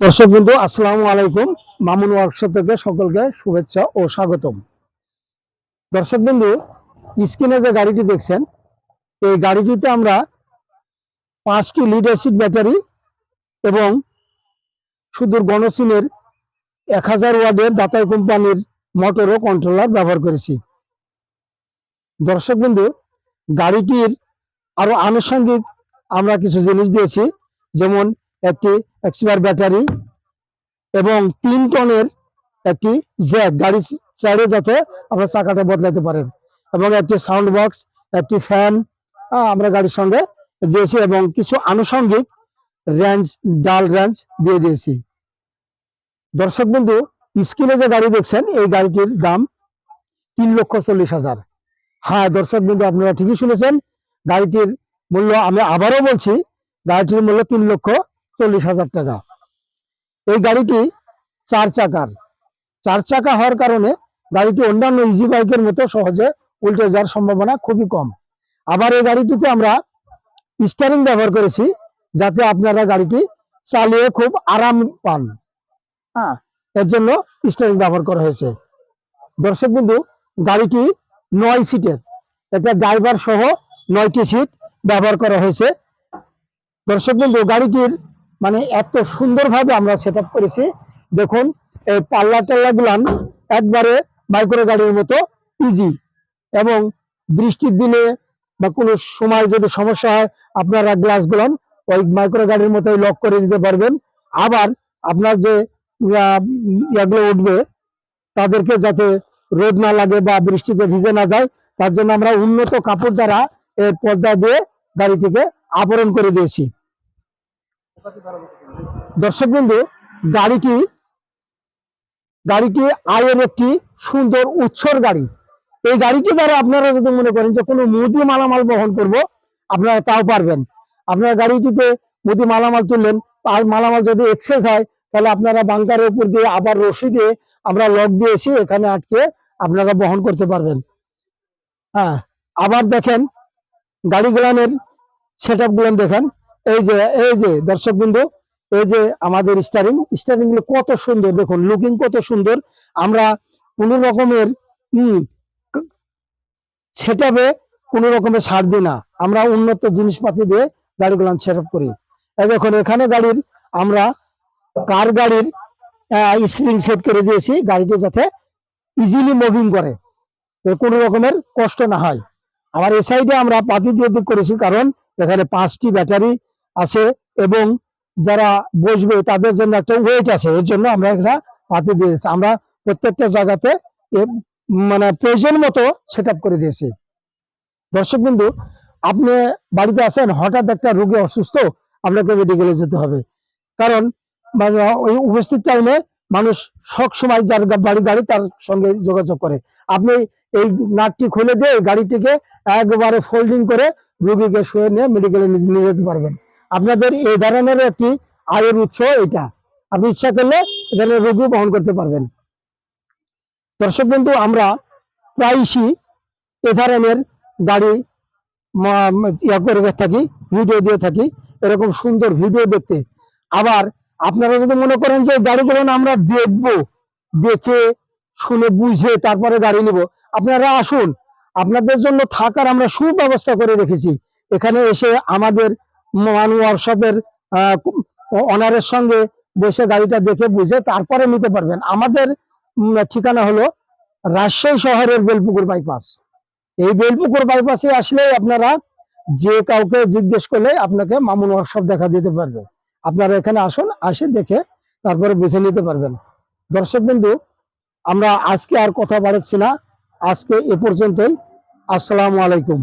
দর্শক বন্ধু, আসসালামু আলাইকুম। মামুন ওয়ার্কশপ থেকে সকলকে শুভেচ্ছা ও স্বাগতম। দর্শক বন্ধু, স্ক্রিনে যে গাড়িটি দেখছেন, এই গাড়িটিতে আমরা পাঁচটি লিড অ্যাসিড ব্যাটারি এবং সুদূর গণসিনের এক হাজার ওয়ার্ডের দাতাই কোম্পানির মোটর ও কন্ট্রোলার ব্যবহার করেছি। দর্শক বন্ধু, গাড়িটির আরও আনুষঙ্গিক আমরা কিছু জিনিস দিয়েছি, যেমন একটি এক্সপায়ার ব্যাটারি এবং তিন টনের একটি জ্যাক গাড়ি চাইলে যাতে আমরা চাকাটা বদলাতে পারেন। এবং একটি সাউন্ড বক্স একটি ফ্যান আমরা গাড়ির সঙ্গে দিয়েছি এবং কিছু আনুষঙ্গিক রেঞ্জ ডাল রেঞ্জ দিয়ে দিয়েছি। দর্শক বন্ধু স্ক্রিনে যে গাড়ি দেখছেন, এই গাড়িটির দাম তিন লক্ষ চল্লিশ হাজার। হ্যাঁ দর্শক বন্ধু, আপনারা ঠিকই শুনেছেন, গাড়িটির মূল্য আমি আবারও বলছি, গাড়িটির মূল্য তিন লক্ষ চল্লিশ হাজার টাকা। এই গাড়িটি চার চাকার। চার চাকা হওয়ার কারণে গাড়িটি অন্যান্য ইজি বাইকের মতো সহজে উল্টে যাওয়ার সম্ভাবনা খুবই কম। আবার এই গাড়িটিতে আমরা স্টারিং ব্যবহার করেছি, যাতে আপনারা গাড়িটি চালিয়ে খুব আরাম পান। হ্যাঁ এর জন্য স্টারিং ব্যবহার করা হয়েছে। দর্শক বন্ধু, গাড়িটি নয় সিটের এটা ড্রাইভার সহ নয়টি সিট ব্যবহার করা হয়েছে। দর্শক বন্ধু, গাড়িটির মানে এত সুন্দরভাবে আমরা সেট আপ করেছি। দেখুন, এই পাল্লা টাল্লা গুলান একবারে মাইক্রো গাড়ির মতো ইজি এবং বৃষ্টির দিনে বা কোনো সময় যদি সমস্যা হয়, আপনারা গ্লাস গুলান ওই মাইক্রো গাড়ির মতোই লক করে দিতে পারবেন। আবার আপনার যে ইয়াগুলো উঠবে, তাদেরকে যাতে রোদ না লাগে বা বৃষ্টিতে ভিজে না যায়, তার জন্য আমরা উন্নত কাপড় দ্বারা পর্দা দিয়ে গাড়িটিকে আবরণ করে দিয়েছি। দর্শক বিন্দু, গাড়িটি গাড়িটি আয়ের একটি সুন্দর উৎসর গাড়ি। এই গাড়িটি দ্বারা আপনারা যদি মনে করেন যে কোনো মুদি মালামাল বহন করব, আপনারা তাও পারবেন। আপনারা গাড়িটিতে মুদি মালামাল তুললেন, আর মালামাল যদি এক্সেস হয়, তাহলে আপনারা বাংকারের উপর দিয়ে আবার রশি দিয়ে আমরা লক দিয়েছি এখানে আটকে আপনারা বহন করতে পারবেন। হ্যাঁ আবার দেখেন গাড়িগুলানের সেট আপ দেখেন। এই যে এই যে দর্শক বিন্দু এই যে আমাদের স্টারিং স্টারিংগুলো কত সুন্দর, দেখুন লুকিং কত সুন্দর। আমরা কোন রকমের, হম আপে কোন রকমের সার দিই না। আমরা উন্নত জিনিসপাতি দিয়ে গাড়িগুলো সেট আপ করি দেখুন, এখানে গাড়ির আমরা কার গাড়ির স্প্রিং সেট করে দিয়েছি, গাড়িটি যাতে ইজিলি মুভিং করে। কোনো রকমের কষ্ট না হয়। আবার এই সাইডে আমরা পাতি দিয়ে দিক করেছি, কারণ এখানে পাঁচটি ব্যাটারি আছে এবং যারা বসবে তাদের জন্য একটা ওয়েট আছে, এর জন্য আমরা একটা পাতি দিয়েছি। আমরা প্রত্যেকটা জায়গাতে মানে প্রয়োজন মতো সেট করে দিয়েছি। দর্শক বিন্দু আপনি বাড়িতে আছেন, হঠাৎ একটা রোগী অসুস্থ, আপনাকে মেডিকেলে যেতে হবে। কারণ মানে ওই উপস্থিত টাইমে মানুষ সব সময় যার বাড়ি, গাড়ি তার সঙ্গে যোগাযোগ করে। আপনি এই নাটটি খুলে দিয়ে গাড়িটিকে একবারে ফোল্ডিং করে রুগীকে শুয়ে নিয়ে মেডিকেলে নিয়ে যেতে পারবেন। আপনাদের এই ধরনের একটি আয়ের উৎস এটা। আপনি ইচ্ছা করলে এখানে রোগী বহন করতে পারবেন। দর্শক বন্ধু, আমরা প্রায়শই এ ধরনের গাড়ি ইয়া করে থাকি ভিডিও দিয়ে থাকি, এরকম সুন্দর ভিডিও দেখতে। আবার আপনারা যদি মনে করেন যে গাড়িগুলো আমরা দেখব, দেখে, শুনে বুঝে তারপরে গাড়ি নিব, আপনারা আসুন। আপনাদের জন্য থাকার আমরা সুব্যবস্থা করে রেখেছি। এখানে এসে আমাদের মান ওয়ার্কশপের অনারের সঙ্গে বসে গাড়িটা দেখে বুঝে তারপরে নিতে পারবেন। আমাদের ঠিকানা হলো রাজশাহী শহরের বেলপুকুর বাইপাস। এই বেলপুকুর বাইপাসে আসলে আপনারা যে কাউকে জিজ্ঞেস করলে আপনাকে মামুন ওয়ার্কশপ দেখা দিতে পারবে। আপনারা এখানে আসুন, আসে দেখে তারপরে বেছে নিতে পারবেন। দর্শক বিন্দু আমরা আজকে আর কথা বাড়াচ্ছি না। আজকে এ পর্যন্তই। আসসালামু আলাইকুম।